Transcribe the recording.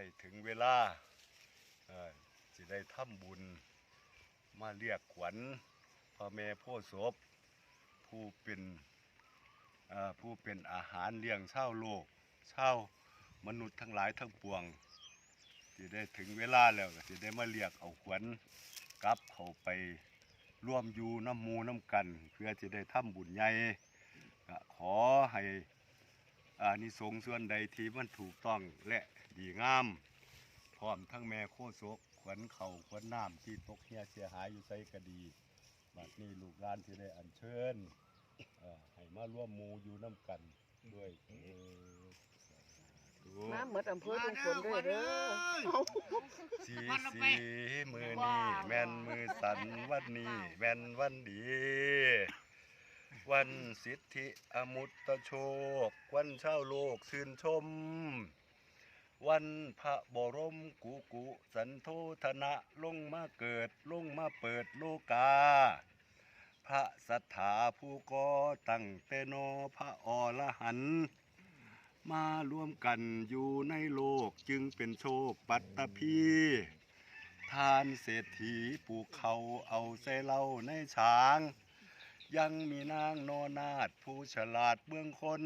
ได้ถึงเวลาเอ่อสิได้ทำบุญมาเรียกขวัญพ่อแม่พ่อศพผู้เป็นผู้เป็นอาหารเลี้ยงเช่าโลกเช่ามนุษย์ทั้งหลายทั้งปวงสิได้ถึงเวลาแล้วก็สิได้มาเรียกเอาขวัญกลับเขาไปร่วมอยู่น้ำมูน้ำกัน เพื่อจะได้ทำบุญใหญ่ขอให้ อานิสงส์ส่วนใดที่มันถูกต้องและดีงาม พร้อมทั้งแม่โคศกขวัญเข่าขวัญน้ำที่ตกเฮียเสียหายอยู่ไสก็ดีบัดนี้ลูกหลานที่ได้อัญเชิญเอ่อให้มาร่วมหมูอยู่น้ำกันด้วยเถิดสาธุน้ำหมดอำเภอทุงฝนด้วยเด้อสีสีมือนี้แม่นมือสันวันนี้แม่นวันดี วันสิทธิอมุตตโชค วันเช่าโลกชื่นชม วันพระบรมกุกุสันโทธนะลงมาเกิดลงมาเปิดโลกา พระสัทธาผู้ก่อตั้งแต่นอพระอรหันต์มารวมกันอยู่ในโลกจึงเป็นโชคปัตตภีทานเศรษฐีปลูกเขาเอาใส่เล่าในช้าง ยังมีนางโนนาดผู้ฉลาดเบื้องคน